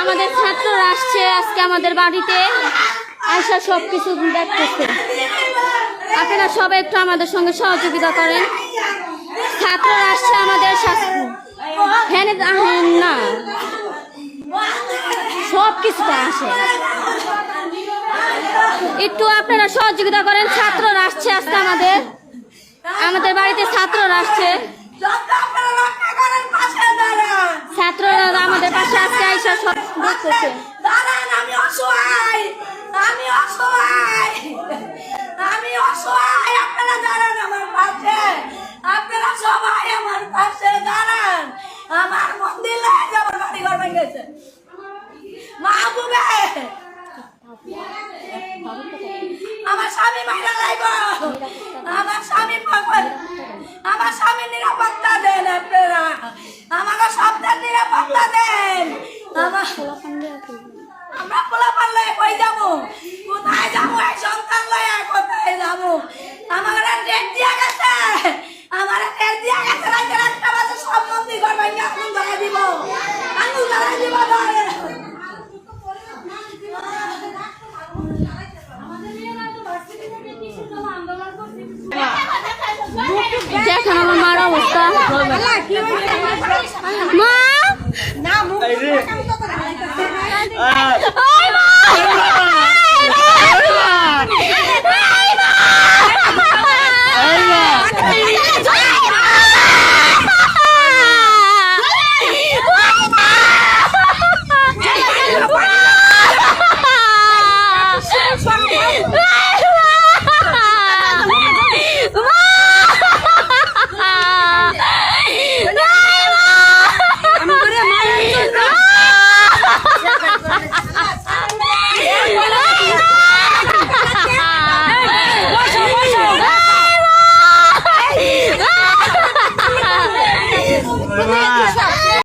আমাদের ছাত্ররা আসছে আজকে আমাদের বাড়িতে। আসা সব কিছু দেখতেছে। আপনারা সবাই একটু আমাদের সঙ্গে সহযোগিতা করেন ছাত্ররা আসছে আমাদের শাস- আহেন না। সব কিছুতে আসে। একটু আপনারা সহযোগিতা করেন, ছাত্ররা আসছে আজকে আমাদের। আমাদের বাড়িতে ছাত্ররা আসছে। ছাত্ররা আমাদের পাশে আজকে আইসা সব দেখতেছে। আমার স্বামী মাইরা লাইব আমার স্বামী পাগল আমার স্বামী নিরাপত্তা দেন আপনারা। আমাকে সবদের নিরাপত্তা দেন। আমার আমরা পোলা পারলে কই যাব? কোথায় যাব? এই সন্তান লয়ে কোথায় যাব? দেখেন আমার মার অবস্থা মা আহ!